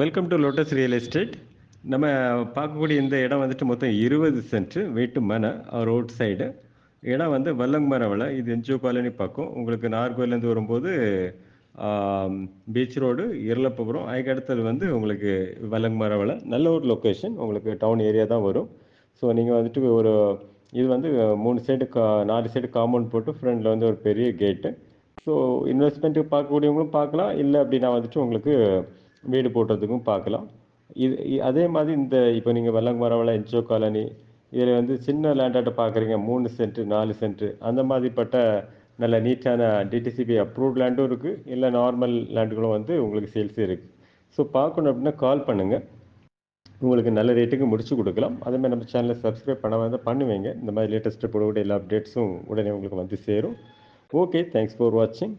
Welcome to Lotus real estate நம்ம பார்க்கக்கூடிய இந்த இடம் வந்துட்டு மொத்தம் இருபது சென்ட் வீட்டு மனை ரோட் சைடு இடம் வந்து வல்லங்கமரவளை இது என்ஜிஓ காலனி பக்கம். உங்களுக்கு நார்கோயிலேருந்து வரும்போது பீச் ரோடு இருளப்பபுரம் அதுக்கு அடுத்தது வந்து உங்களுக்கு வல்லங்கமரவளை நல்ல ஒரு லொக்கேஷன் உங்களுக்கு டவுன் ஏரியா தான் வரும். ஸோ நீங்கள் வந்துட்டு ஒரு இது வந்து மூணு சைடு கா நாலு சைடு காம்பவுண்ட் போட்டு ஃப்ரண்டில் வந்து ஒரு பெரிய கேட்டு ஸோ இன்வெஸ்ட்மெண்ட்டுக்கு பார்க்கக்கூடியவங்களும் பார்க்கலாம். இல்லை அப்படின்னா வந்துட்டு உங்களுக்கு வீடு போடுறதுக்கும் பார்க்கலாம். இது அதே மாதிரி இந்த இப்போ நீங்கள் வெள்ளங்கமரவளை என்ஜோ காலனி இதில் வந்து சின்ன லேண்டாட்ட பார்க்குறீங்க மூணு சென்ட் நாலு சென்ட் அந்த மாதிரிப்பட்ட நல்ல நீட்டான டிடிசிபி அப்ரூவ்ட் லேண்டும் இருக்குது இல்லை நார்மல் லேண்டுகளும் வந்து உங்களுக்கு சேல்ஸ் இருக்குது ஸோ பார்க்கணும் அப்படின்னா கால் பண்ணுங்கள் உங்களுக்கு நல்ல ரேட்டுக்கு முடிச்சு கொடுக்கலாம். அதேமாதிரி நம்ம சேனலை சப்ஸ்கிரைப் பண்ண வந்து பண்ணுவீங்க. இந்த மாதிரி லேட்டஸ்ட்டு போடக்கூடிய எல்லா அப்டேட்ஸும் உடனே உங்களுக்கு வந்து சேரும். ஓகே தேங்க்ஸ் ஃபார் வாட்சிங்